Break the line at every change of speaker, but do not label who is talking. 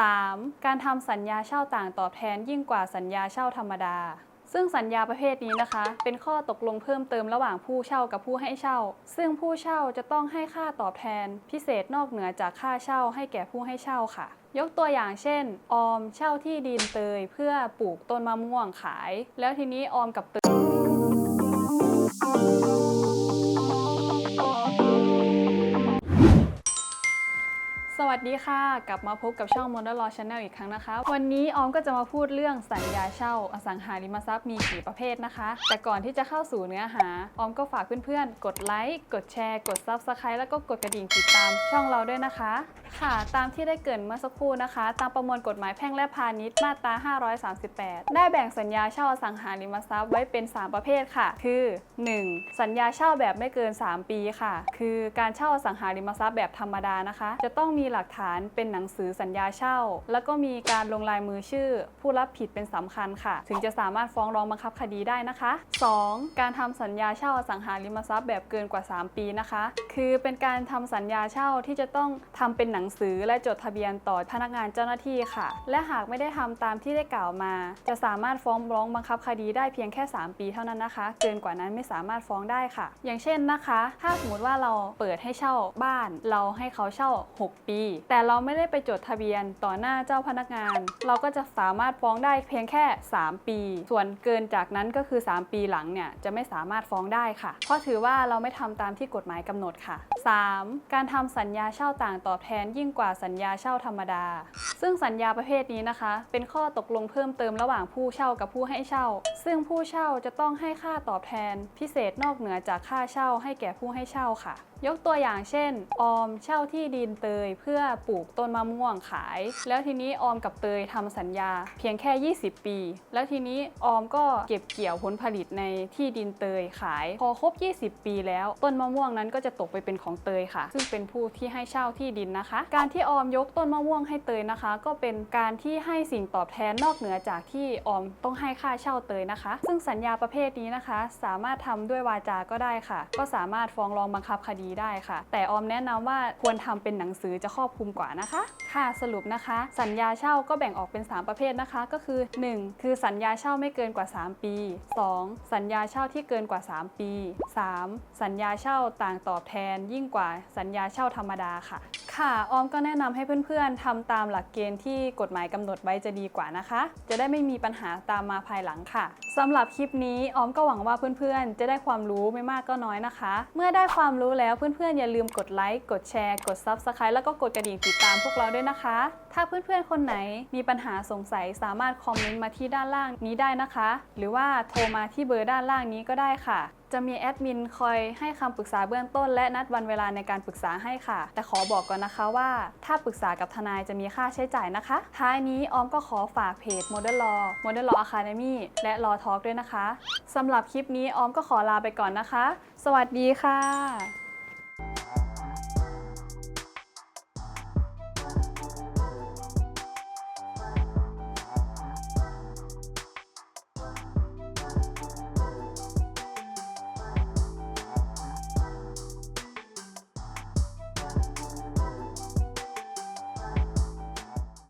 3. การทำสัญญาเช่าต่างตอบแทนยิ่งกว่าสัญญาเช่าธรรมดา ซึ่งสัญญาประเภทนี้นะคะ เป็นข้อตกลงเพิ่มเติมระหว่างผู้เช่ากับผู้ให้เช่า ซึ่งผู้เช่าจะต้องให้ค่าตอบแทน พิเศษนอกเหนือจากค่าเช่าให้แก่ผู้ให้เช่าค่ะ ยกตัวอย่างเช่น ออมเช่าที่ดินเตยเพื่อปลูกต้นมะม่วงขาย แล้วทีนี้ออมกับเตย สวัสดีค่ะ กลับมาพบกับช่อง Model Law Channel อีกครั้งนะคะ วันนี้ออมก็จะมาพูดเรื่องสัญญาเช่า อสังหาริมทรัพย์มีกี่ประเภทนะคะ แต่ก่อนที่จะเข้าสู่เนื้อหา ออมก็ฝากเพื่อนๆ กดไลค์ กดแชร์ กด Subscribe แล้วก็กดกระดิ่งติดตามช่องเราด้วยนะคะ ค่ะ ตามที่ได้เกรินเมื่อสักครู่นะคะ ตามประมวลกฎหมายแพ่งและพาณิชย์มาตรา 538 ได้แบ่งสัญญาเช่าอสังหาริมทรัพย์ไว้เป็น 3 ประเภทค่ะ คือ 1. สัญญาเช่าแบบไม่เกิน 3 ปีค่ะ คือการเช่าอสังหาริมทรัพย์แบบธรรมดานะคะ จะต้องมีหลักฐานเป็นหนังสือสัญญาเช่า แล้วก็มีการลงลายมือชื่อ ผู้รับผิดเป็นสำคัญค่ะ ถึงจะสามารถฟ้องร้องบังคับคดีได้นะคะ 2. การทำสัญญาเช่าอสังหาริมทรัพย์แบบเกินกว่า 3 ปีนะคะ คือเป็นการทำสัญญาเช่าที่จะต้องทำเป็นหนังสือและจดทะเบียนต่อพนักงานเจ้าหน้าที่ค่ะ และหากไม่ได้ทำตามที่ได้กล่าวมา จะสามารถฟ้องร้องบังคับคดีได้เพียงแค่ 3 ปีเท่านั้นนะคะ เกินกว่านั้นไม่สามารถฟ้องได้ค่ะ อย่างเช่นนะคะ ถ้าสมมติว่าเราเปิดให้เช่าบ้าน เราให้เขาเช่า 6 ปี แต่เราไม่ได้ไปจดทะเบียนต่อหน้าเจ้าพนักงาน เราก็จะสามารถฟ้องได้เพียงแค่ 3 ปี ส่วนเกินจากนั้นก็คือ 3 ปีหลังเนี่ยจะไม่สามารถฟ้องได้ค่ะ เพราะถือว่าเราไม่ทำตามที่กฎหมายกำหนดค่ะ 3. การทำสัญญาเช่าต่างตอบแทนยิ่งกว่าสัญญาเช่าธรรมดา ซึ่งสัญญาประเภทนี้นะคะ เป็นข้อตกลงเพิ่มเติมระหว่างผู้เช่ากับผู้ให้เช่า ซึ่งผู้เช่าจะต้องให้ค่าตอบแทน พิเศษนอกเหนือจากค่าเช่าให้แก่ผู้ให้เช่าค่ะ ยกตัวอย่างเช่น ออมเช่าที่ดินเตย เพื่อปลูกต้นมะม่วงขาย แล้วทีนี้ออมกับเตยทำสัญญา เพียงแค่ 20 ปี แล้วทีนี้ออมก็เก็บเกี่ยวผลผลิตในที่ดินเตยขาย พอครบ 20 ปีแล้วต้นมะม่วงนั้นก็จะตกไปเป็นของเตยค่ะ ซึ่งเป็นผู้ที่ให้เช่าที่ดินนะคะการที่ออมยกต้นมะม่วงให้เตยนะคะ ก็เป็นการที่ให้สิ่งตอบแทนนอกเหนือจากที่ออมต้องให้ค่าเช่าเตยนะคะ ซึ่งสัญญาประเภทนี้นะคะ สามารถทำด้วยวาจาก็ได้ค่ะ ก็สามารถฟ้องร้องบังคับคดีได้ค่ะ แต่ออมแนะนำว่าควรทำเป็นหนังสือจะครอบคลุมกว่านะคะ ค่ะสรุปนะคะ สัญญาเช่าก็แบ่งออกเป็น 3 ประเภทนะคะ ก็คือ 1. คือสัญญาเช่าไม่เกินกว่า 3 ปี 2. สัญญาเช่าที่เกินกว่า 3 ปี 3. สัญญาเช่าต่างตอบแทนยิ่งกว่าสัญญาเช่าธรรมดาค่ะค่ะออมก็แนะนำให้เพื่อนๆทำตามหลักเกณฑ์ที่กฎหมายกำหนดไว้จะดีกว่านะคะ จะได้ไม่มีปัญหาตามมาภายหลังค่ะสำหรับคลิปนี้ออมก็หวังว่าเพื่อนๆ จะได้ความรู้ไม่มากก็น้อยนะคะ เมื่อได้ความรู้แล้วเพื่อนๆ อย่าลืมกดไลค์กดแชร์ กด Subscribe แล้วก็กดกระดิ่งติดตามพวกเราด้วยนะคะ ถ้าเพื่อนๆ คนไหนมีปัญหาสงสัยสามารถคอมเมนต์มาที่ด้านล่างนี้ได้นะคะ หรือว่าโทรมาที่เบอร์ด้านล่างนี้ก็ได้ค่ะ จะมีแอดมินคอยให้คำปรึกษาเบื้องต้น และนัดวันเวลาในการปรึกษาให้ค่ะ แต่ขอบอกก่อนนะคะว่า ถ้าปรึกษากับทนายจะมีค่าใช้จ่ายนะคะ ท้ายนี้ออมก็ขอฝากเพจ Model Law Model Law Academy และ Law Talk ด้วยนะคะสำหรับคลิปนี้ออมก็ขอลาไปก่อนนะคะ สวัสดีค่ะ